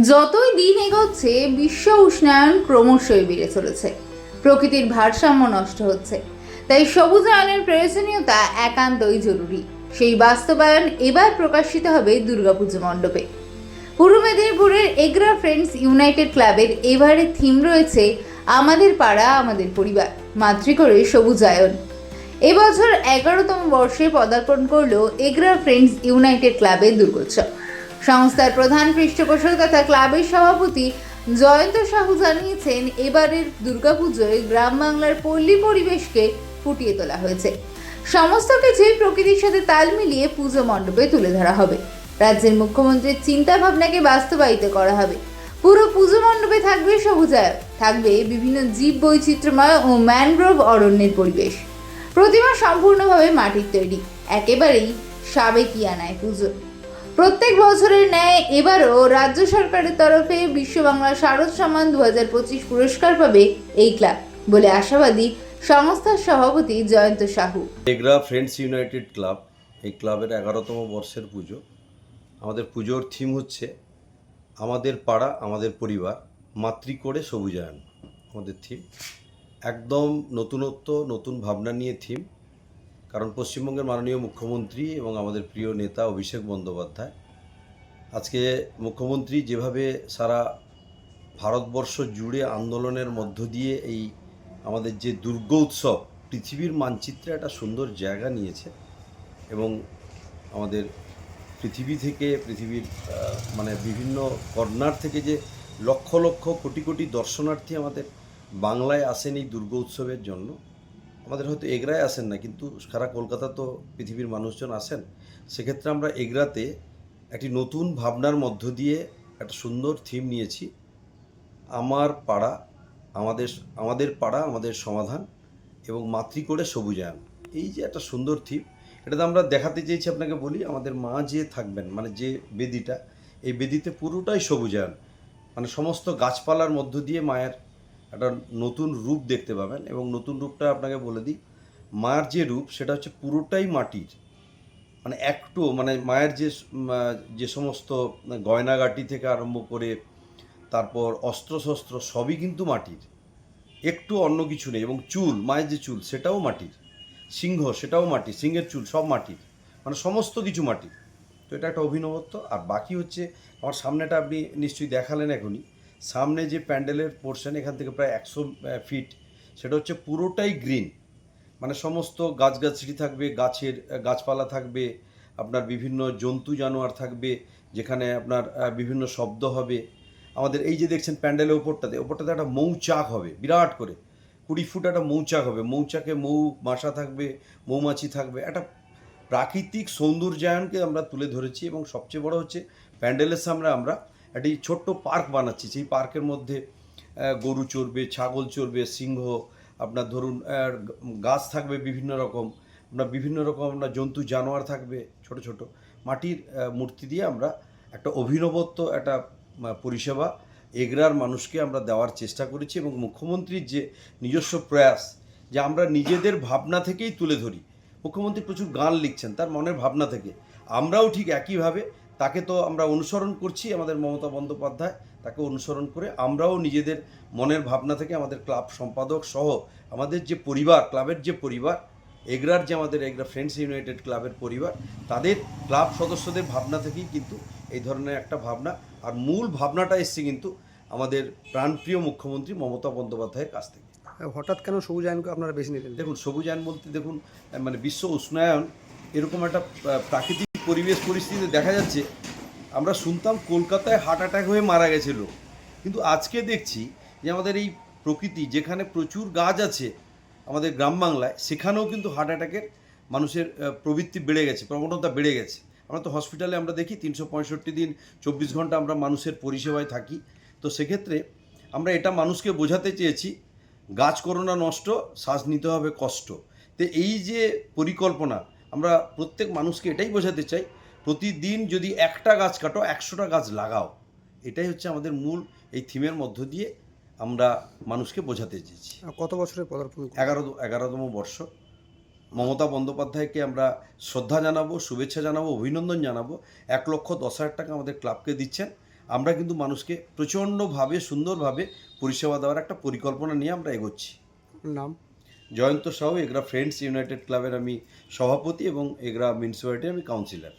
যতই দিন এগোচ্ছে, বিশ্ব উষ্ণায়ন ক্রমশই বেড়ে চলেছে। প্রকৃতির ভারসাম্য নষ্ট হচ্ছে। তাই সবুজায়নের প্রয়োজনীয়তা একান্তই জরুরি। সেই বাস্তবায়ন এবার প্রকাশিত হবে দুর্গাপুজো মণ্ডপে। পূর্ব মেদিনীপুরের এগ্রা ফ্রেন্ডস ইউনাইটেড ক্লাবের এবারের থিম রয়েছে, আমাদের পাড়া, আমাদের পরিবার মাতৃ করে সবুজায়ন এবছর এগারোতম বর্ষে পদার্পণ করল এগ্রা ফ্রেন্ডস ইউনাইটেড ক্লাবের দুর্গোৎসব। সংস্থার প্রধান পৃষ্ঠপোষক তথা ক্লাবের সভাপতি জয়ন্ত সাহু জানিয়েছেন, এবারের দুর্গাপুজোয় গ্রাম বাংলার পল্লী পরিবেশকে ফুটিয়ে তোলা হয়েছে। সমস্ত কিছুই প্রকৃতির সাথে তাল মিলিয়ে পুজো মণ্ডপে তুলে ধরা হবে। রাজ্যের মুখ্যমন্ত্রীর চিন্তা ভাবনাকে বাস্তবায়িত করা হবে। পুরো পুজো মণ্ডপে থাকবে সবুজায়ন থাকবে বিভিন্ন জীব বৈচিত্র্যময় ও ম্যানগ্রোভ অরণ্যের পরিবেশ। প্রতিমা সম্পূর্ণভাবে মাটির তৈরি, একেবারেই সাবেকিয়ানায় পুজো। প্রত্যেক বছরের ন্যায় এবারও রাজ্য সরকারের তরফে বিশ্ব বাংলা শারদ সম্মান দু হাজার পঁচিশ পুরস্কার পাবে এই ক্লাব বলে আশাবাদী সংস্থার সভাপতি Joyanta Sahu. Egra friends united club, এই ক্লাবের এগারোতম বর্ষের পুজো। আমাদের পুজোর থিম হচ্ছে আমাদের পাড়া, আমাদের পরিবার, মাতৃ করে সবুজায়ন। আমাদের থিম। একদম নতুনত্ব, নতুন ভাবনা নিয়ে থিম। কারণ পশ্চিমবঙ্গের মাননীয় মুখ্যমন্ত্রী এবং আমাদের প্রিয় নেতা অভিষেক বন্দ্যোপাধ্যায়। আজকে মুখ্যমন্ত্রী যেভাবে সারা ভারতবর্ষ জুড়ে আন্দোলনের মধ্য দিয়ে এই আমাদের যে দুর্গ উৎসব, পৃথিবীর মানচিত্রে একটা সুন্দর জায়গা নিয়েছে এবং আমাদের পৃথিবী থেকে পৃথিবীর মানে বিভিন্ন কর্নার থেকে যে লক্ষ লক্ষ কোটি কোটি দর্শনার্থী আমাদের বাংলায় আসেন এই দুর্গ উৎসবের জন্য আমাদের হয়তো এগরায় আসেন না, কিন্তু সারা কলকাতা তো পৃথিবীর মানুষজন আসেন সেক্ষেত্রে আমরা এগরাতে একটি নতুন ভাবনার মধ্য দিয়ে একটা সুন্দর থিম নিয়েছি। আমার পাড়া, আমাদের আমাদের পাড়া, আমাদের সমাধান এবং মাতৃ করে সবুজায়ন। এই যে একটা সুন্দর থিম এটাতে আমরা দেখাতে চেয়েছি আপনাকে বলি, আমাদের মা যে থাকবেন মানে যে বেদিটা, এই বেদিতে পুরোটাই সবুজায়ন। মানে সমস্ত গাছপালার মধ্য দিয়ে মায়ের একটা নতুন রূপ দেখতে পাবেন এবং নতুন রূপটা আপনাকে বলে দিই। মায়ের যে রূপ, সেটা হচ্ছে পুরোটাই মাটির। মানে একটু মানে মায়ের যে যে সমস্ত গয়নাগাটি থেকে আরম্ভ করে, তারপর অস্ত্রশস্ত্র সবই কিন্তু মাটির। একটু অন্য কিছু নেই এবং চুল, মায়ের যে চুল, সেটাও মাটির। সিংহ, সেটাও মাটির। সিংহের চুল সব মাটির। মানে সমস্ত কিছু মাটির। তো এটা একটা অভিনবত্ব। আর বাকি হচ্ছে, আমার সামনেটা আপনি নিশ্চয়ই দেখালেন এখনই। সামনে যে প্যান্ডেলের পোর্শন এখান থেকে প্রায় একশো ফিট সেটা হচ্ছে পুরোটাই গ্রিন মানে সমস্ত গাছগাছড়ি থাকবে, গাছের গাছপালা থাকবে, আপনার বিভিন্ন জন্তু জানোয়ার থাকবে, যেখানে আপনার বিভিন্ন শব্দ হবে। আমাদের এই যে দেখছেন প্যান্ডেলের ওপরটাতে ওপরটাতে একটা মৌচাক হবে, বিরাট করে। কুড়ি ফুট একটা মৌচাক হবে। মৌচাকে মৌ মাসা থাকবে, মৌমাছি থাকবে। একটা প্রাকৃতিক সৌন্দর্যায়নকে আমরা তুলে ধরেছি এবং সবচেয়ে বড় হচ্ছে প্যান্ডেলের সামনে আমরা একটি ছোট্ট পার্ক বানাচ্ছি। সেই পার্কের মধ্যে গরু চড়বে, ছাগল চড়বে, সিংহ, আপনার ধরুন গাছ থাকবে বিভিন্ন রকম, আপনার বিভিন্ন রকম আপনার জন্তু, জানোয়ার থাকবে, ছোট ছোট। মাটির মূর্তি দিয়ে আমরা একটা অভিনবত্ব, একটা পরিষেবা এগরার মানুষকে আমরা দেওয়ার চেষ্টা করেছি এবং মুখ্যমন্ত্রীর যে নিজস্ব প্রয়াস, যে আমরা নিজেদের ভাবনা থেকেই তুলে ধরি। মুখ্যমন্ত্রী প্রচুর গান লিখছেন তার মনের ভাবনা থেকে। আমরাও ঠিক একইভাবে তাকে তো আমরা অনুসরণ করছি আমাদের মমতা বন্দ্যোপাধ্যায় তাকে অনুসরণ করে আমরাও নিজেদের মনের ভাবনা থেকে আমাদের ক্লাব সম্পাদক সহ আমাদের যে পরিবার ক্লাবের যে পরিবার এগরার যে আমাদের এগরা ফ্রেন্ডস ইউনাইটেড ক্লাবের পরিবার তাদের ক্লাব সদস্যদের ভাবনা থেকেই কিন্তু এই ধরনের একটা ভাবনা আর মূল ভাবনাটা এসছে কিন্তু আমাদের প্রাণপ্রিয় মুখ্যমন্ত্রী মমতা বন্দ্যোপাধ্যায়ের কাছ থেকে। হঠাৎ কেন সবুজ আইনকে আপনারা বেছে নিলেন? দেখুন সবুজায়ন বলতে দেখুন মানে বিশ্ব উষ্ণায়ন এরকম একটা প্রাকৃতিক পরিবেশ পরিস্থিতিতে দেখা যাচ্ছে, আমরা শুনতাম কলকাতায় হার্ট অ্যাটাক হয়ে মারা গেছে লোক। কিন্তু আজকে দেখছি যে আমাদের এই প্রকৃতি, যেখানে প্রচুর গাছ আছে আমাদের গ্রাম বাংলায়, সেখানেও কিন্তু হার্ট অ্যাটাকের মানুষের প্রবৃত্তি বেড়ে গেছে, প্রবণতা বেড়ে গেছে। আমরা তো হসপিটালে আমরা দেখি, তিনশো পঁয়ষট্টি দিন, চব্বিশ ঘণ্টা আমরা মানুষের পরিষেবায় থাকি। তো সেক্ষেত্রে আমরা এটা মানুষকে বোঝাতে চেয়েছি, গাছ করোনা নষ্ট, শ্বাস নিতে হবে কষ্ট। তো এই যে পরিকল্পনা আমরা প্রত্যেক মানুষকে এটাই বোঝাতে চাই প্রতিদিন যদি একটা গাছ কাটো একশোটা গাছ লাগাও। এটাই হচ্ছে আমাদের মূল এই থিমের মধ্য দিয়ে আমরা মানুষকে বোঝাতে চেয়েছি। কত বছরের পদার্পণ এগারো এগারোতম বর্ষ। মমতা বন্দ্যোপাধ্যায়কে আমরা শ্রদ্ধা জানাব শুভেচ্ছা জানাব অভিনন্দন জানাব। এক লক্ষ দশ হাজার টাকা আমাদের ক্লাবকে দিচ্ছেন। আমরা কিন্তু মানুষকে প্রচণ্ডভাবে সুন্দরভাবে পরিষেবা দেওয়ার একটা পরিকল্পনা নিয়ে আমরা এগোচ্ছি। নাম? জয়ন্ত সাহু এগরা ফ্রেন্ডস ইউনাইটেড ক্লাবের আমি সভাপতি এবং এগরা মিউনিসিপ্যালিটির আমি কাউন্সিলর